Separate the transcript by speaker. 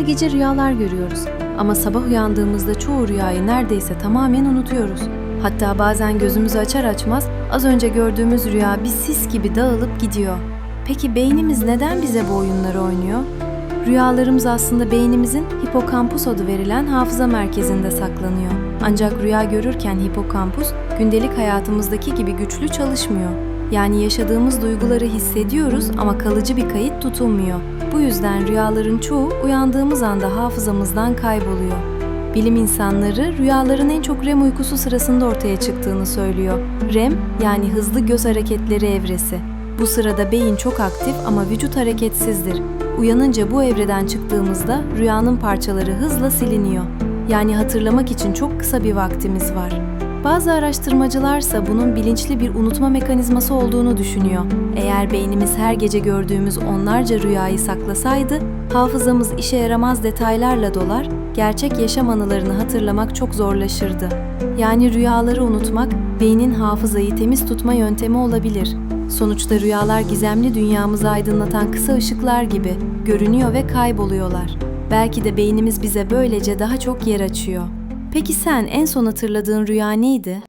Speaker 1: Her gece rüyalar görüyoruz ama sabah uyandığımızda çoğu rüyayı neredeyse tamamen unutuyoruz. Hatta bazen gözümüzü açar açmaz az önce gördüğümüz rüya bir sis gibi dağılıp gidiyor. Peki beynimiz neden bize bu oyunları oynuyor? Rüyalarımız aslında beynimizin hipokampus adı verilen hafıza merkezinde saklanıyor. Ancak rüya görürken hipokampus gündelik hayatımızdaki gibi güçlü çalışmıyor. Yani yaşadığımız duyguları hissediyoruz ama kalıcı bir kayıt tutulmuyor. Bu yüzden rüyaların çoğu uyandığımız anda hafızamızdan kayboluyor. Bilim insanları rüyaların en çok REM uykusu sırasında ortaya çıktığını söylüyor. REM yani hızlı göz hareketleri evresi. Bu sırada beyin çok aktif ama vücut hareketsizdir. Uyanınca bu evreden çıktığımızda rüyanın parçaları hızla siliniyor. Yani hatırlamak için çok kısa bir vaktimiz var. Bazı araştırmacılarsa bunun bilinçli bir unutma mekanizması olduğunu düşünüyor. Eğer beynimiz her gece gördüğümüz onlarca rüyayı saklasaydı, hafızamız işe yaramaz detaylarla dolar, gerçek yaşam anılarını hatırlamak çok zorlaşırdı. Yani rüyaları unutmak, beynin hafızayı temiz tutma yöntemi olabilir. Sonuçta rüyalar gizemli dünyamızı aydınlatan kısa ışıklar gibi görünüyor ve kayboluyorlar. Belki de beynimiz bize böylece daha çok yer açıyor. Peki sen en son hatırladığın rüya neydi?